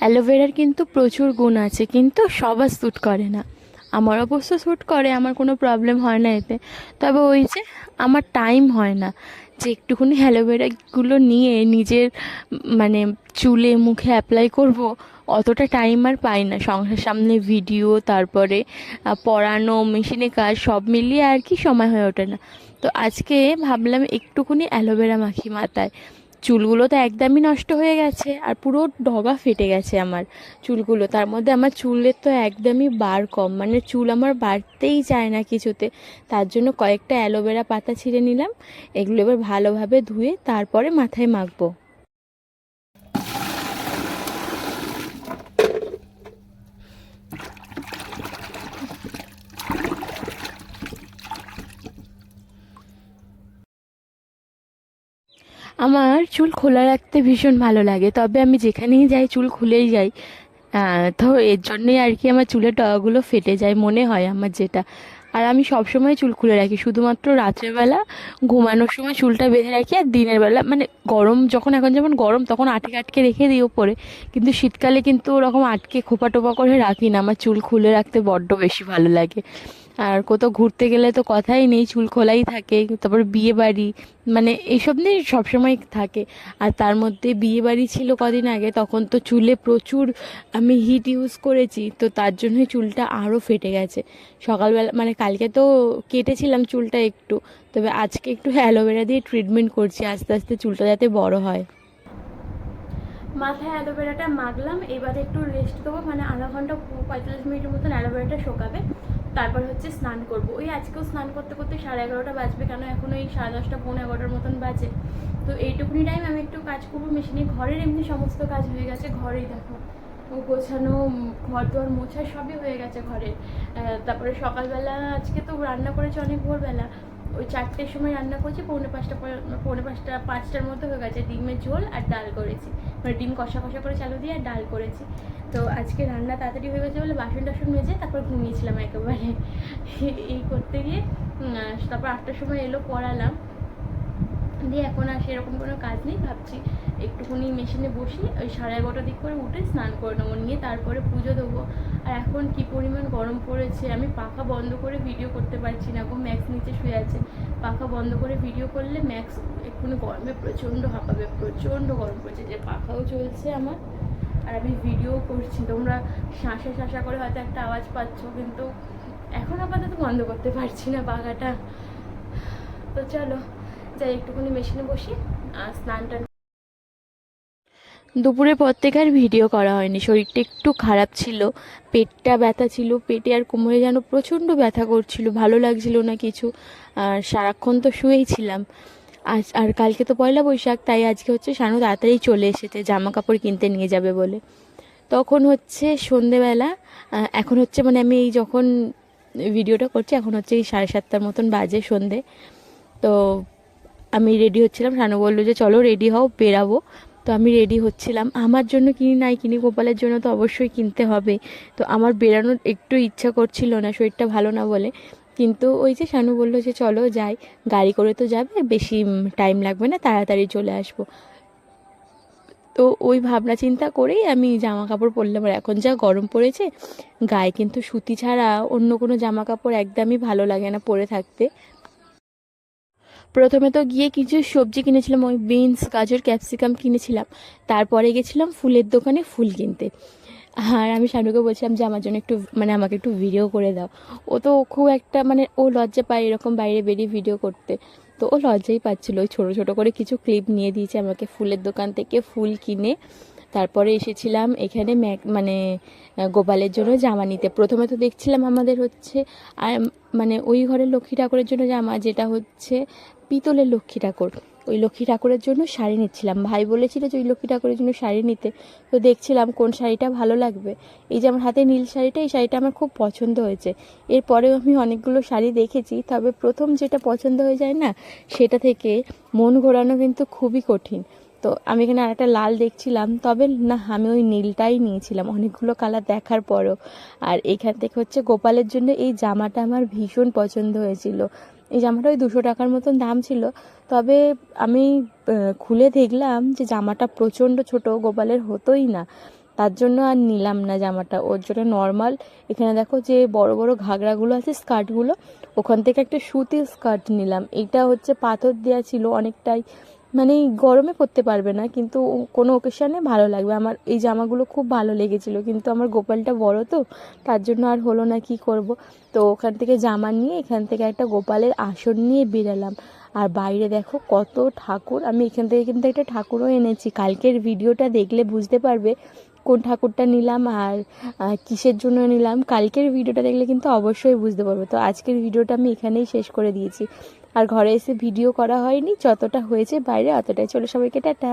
অ্যালোভেরার কিন্তু প্রচুর গুণ আছে, কিন্তু সবার শ্যুট করে না। আমার অবশ্য শ্যুট করে, আমার কোনো প্রবলেম হয় না এতে। তবে ওই যে আমার টাইম হয় না যে একটুখানি অ্যালোভেরাগুলো নিয়ে নিজের মানে চুলে মুখে অ্যাপ্লাই করব, অতটা টাইম আর পাই না। সংসার সামনে ভিডিও তারপরে পড়ানো মেশিনে কাজ, সব মিলিয়ে আর কি সময় হয়ে ওঠে না। তো আজকে ভাবলাম একটুখানি অ্যালোভেরা মাখি মাথায়। চুলগুলো তো একদমই নষ্ট হয়ে গেছে আর পুরো ডগা ফেটে গেছে আমার চুলগুলো। তার মধ্যে আমার চুলের তো একদমই বার কম মানে চুল আমার বাড়তেই চায় না কিছুতে। তার জন্য কয়েকটা অ্যালোভেরা পাতা ছিঁড়ে নিলাম, এগুলো এবার ভালোভাবে ধুয়ে তারপরে মাথায় মাখবো। আমার চুল খোলা রাখতে ভীষণ ভালো লাগে, তবে আমি যেখানেই যাই চুল খুলেই যাই। তো এর জন্যই আর কি আমার চুলের ডগাগুলো ফেটে যায় মনে হয় আমার যেটা। আর আমি সবসময় চুল খুলে রাখি, শুধুমাত্র রাত্রেবেলা ঘুমানোর সময় চুলটা বেঁধে রাখি আর দিনের বেলা মানে গরম যখন, এখন যেমন গরম তখন আটকে আটকে রেখে দিই ওপরে, কিন্তু শীতকালে কিন্তু ওরকম আটকে খোপা টোপা করে রাখি না, আমার চুল খুলে রাখতে বড্ড বেশি ভালো লাগে। আর কোথাও ঘুরতে গেলে তো কথাই নেই, চুল খোলাই থাকে, তারপর বিয়ে বাড়ি মানে এইসব নিয়ে সবসময় থাকে। আর তার মধ্যে বিয়ে বাড়ি ছিল কদিন আগে, তখন তো চুলে প্রচুর আমি হিট ইউজ করেছি, তো তার জন্যই চুলটা আরও ফেটে গেছে। সকালবেলা মানে কালকে তো কেটেছিলাম চুলটা একটু, তবে আজকে একটু অ্যালোভেরা দিয়ে ট্রিটমেন্ট করছি, আস্তে আস্তে চুলটা যাতে বড় হয়। মাথায় অ্যালোভেরাটা মাখলাম, এবারে একটু রেস্ট দেবো মানে আধা ঘণ্টা পঁয়তাল্লিশ মিনিটের মতন অ্যালোভেরাটা শোকাবে। তারপর হচ্ছে স্নান করব। ওই আজকেও স্নান করতে করতে সাড়ে এগারোটা বাজবে, কেন এখন ওই সাড়ে দশটা, পৌনে এগারোটার মতন বাজে। তো এইটুকুনি টাইম আমি একটু কাজ করব, মেশিনে ঘরের এমনি সমস্ত কাজ হয়ে গেছে, ঘরেই দেখো। ও গোছানো ঘর দোয়ার মোছা সবই হয়ে গেছে ঘরে তারপরে সকালবেলা, আজকে তো রান্না করেছে অনেক ভোরবেলা। ওই চারটের সময় রান্না করেছি, পৌনে পাঁচটা পৌনে পাঁচটা, পাঁচটার মতো হয়ে গেছে ডিমের ঝোল আর ডাল করেছি। মানে ডিম কষা কষা করে চালু দিয়ে আর ডাল করেছি। তো আজকে রান্না তাড়াতাড়ি হয়ে গেছে বলে বাসন টাসন মেজে তারপর ঘুমিয়েছিলাম একেবারে। এই করতে গিয়ে তারপর আটটার সময় এলো, পড়ালাম। দিয়ে এখন আর সেরকম কোনো কাজ নেই, ভাবছি একটুখানি মেশিনে বসি ওই সাড়ে এগারোটার দিক করে উঠে স্নান করে নেব, নিয়ে তারপরে পুজো দেবো। আর এখন কি পরিমাণ গরম পড়েছে, আমি পাখা বন্ধ করে ভিডিও করতে পারছি না গো ম্যাক্স নিচে শুয়ে আছে। পাখা বন্ধ করে ভিডিও করলে ম্যাক্স এক্ষুনি গরমে প্রচণ্ড হাঁপাবে, প্রচণ্ড গরম পড়েছে, যে পাখাও চলছে আমার। আর আমি ভিডিও করছি, তোমরা শাঁসা শাঁসা করে হয়তো একটা আওয়াজ পাচ্ছ, কিন্তু এখন আপাতত বন্ধ করতে পারছি না পাখাটা। তো চলো। যাই একটুখানি মেশিনে বসি, আর স্নান টান দুপুরের পর থেকে আর ভিডিও করা হয়নি, শরীরটা একটু খারাপ ছিল, পেটটা ব্যথা ছিল, পেটে আর কোমরে যেন প্রচণ্ড ব্যথা করছিল, ভালো লাগছিল না কিছু, আর সারাক্ষণ তো শুয়েই ছিলাম। আজ, আর কালকে তো পয়লা বৈশাখ, তাই আজকে হচ্ছে শানু তাড়াতাড়ি চলে এসেছে জামা কাপড় কিনতে নিয়ে যাবে বলে। তখন হচ্ছে সন্ধেবেলা এখন হচ্ছে মানে আমি এই যখন ভিডিওটা করছি, এখন হচ্ছে এই সাড়ে সাতটার মতন বাজে সন্ধে। তো আমি রেডি হচ্ছিলাম। শানু বলল যে, চলো রেডি হও, বেরাবো। তো আমি রেডি হচ্ছিলাম। আমার জন্য কিনি নাই, কিনি গোপালের জন্য তো অবশ্যই কিনতে হবে। তো আমার বেরানোর একটু ইচ্ছা করছিল না, শরীরটা ভালো না বলে। কিন্তু ওই যে শানু বলল যে, চলো যাই, গাড়ি করে তো যাবে, বেশি টাইম লাগবে না, তাড়াতাড়ি চলে আসব। তো ওই ভাবনা চিন্তা করেই আমি জামা কাপড় পরলাম। আর এখন যা গরম পড়েছে, গায়ে কিন্তু সুতি ছাড়া অন্য কোনো জামা কাপড় একদমই ভালো লাগে না পরে থাকতে। প্রথমে তো গিয়ে কিছু সবজি কিনেছিলাম, ওই বিনস, গাজর, ক্যাপসিকাম কিনেছিলাম। তারপরে গেছিলাম ফুলের দোকানে ফুল কিনতে। আর আমি শানুকে বলছিলাম যে, আমার জন্য একটু মানে আমাকে একটু ভিডিও করে দাও। ও তো খুব একটা মানে ও লজ্জা পায় এরকম বাইরে বেরিয়ে ভিডিও করতে। তো ও লজ্জাই পাচ্ছিল, ওই ছোটো ছোটো করে কিছু ক্লিপ নিয়ে দিয়েছে আমাকে ফুলের দোকান থেকে ফুল কিনে। তারপরে এসেছিলাম এখানে মানে গোপালের জন্য জামা নিতে। প্রথমে তো দেখছিলাম আমাদের হচ্ছে মানে ওই ঘরের লক্ষ্মী ঠাকুরের জন্য জামা, যেটা হচ্ছে পিতলের লক্ষ্মী ঠাকুর। ওই লক্ষ্মী ঠাকুরের জন্য শাড়ি নিচ্ছিলাম। ভাই বলেছিল যে, ওই লক্ষ্মী ঠাকুরের জন্য শাড়ি নিতে। তো দেখছিলাম কোন শাড়িটা ভালো লাগবে। এই যে আমার হাতে নীল শাড়িটা, এই শাড়িটা আমার খুব পছন্দ হয়েছে। এরপরেও আমি অনেকগুলো শাড়ি দেখেছি, তবে প্রথম যেটা পছন্দ হয়ে যায় না, সেটা থেকে মন ঘোরানো কিন্তু খুবই কঠিন। তো আমি এখানে আরেকটা লাল দেখছিলাম, তবে না, আমি ওই নীলটাই নিয়েছিলাম। অনেকগুলো কালার দেখার পরও। আর এখান থেকে হচ্ছে গোপালের জন্য এই জামাটা আমার ভীষণ পছন্দ হয়েছিল। এই জামাটা ওই দুশো টাকার মতন দাম ছিল। তবে আমি খুলে দেখলাম যে জামাটা প্রচণ্ড ছোট, গোপালের হতোই না। তার জন্য আর নিলাম না জামাটা। ওর জন্য নর্মাল এখানে দেখো যে বড় বড় ঘাগড়াগুলো আছে স্কার্টগুলো ওখান থেকে একটা সুতির স্কার্ট নিলাম। এটা হচ্ছে পাথর দেওয়া ছিল অনেকটাই। মানে গরমে পরতে পারবে না, কিন্তু কোনো ওকেশনে ভালো লাগবে। আমার এই জামাগুলো খুব ভালো লেগেছিল, কিন্তু আমার গোপালটা বড় তো, তার জন্য আর হলো না কি করব। তো ওখান থেকে জামা নিয়ে এখান থেকে একটা গোপালের আসন নিয়ে বেরালাম। আর বাইরে দেখো কত ঠাকুর, আমি এখান থেকে কিন্তু একটা ঠাকুরও এনেছি। কালকের ভিডিওটা দেখলে বুঝতে পারবে কোন ঠাকুরটা নিলাম আর কিসের জন্য নিলাম। কালকের ভিডিওটা দেখলে কিন্তু অবশ্যই বুঝতে পারবে। তো আজকের ভিডিওটা আমি এখানেই শেষ করে দিয়েছি। আর ঘরে এসে ভিডিও করা হয়নি যতটা হয়েছে বাইরে অতটাই। চলো সবাইকে টাটা।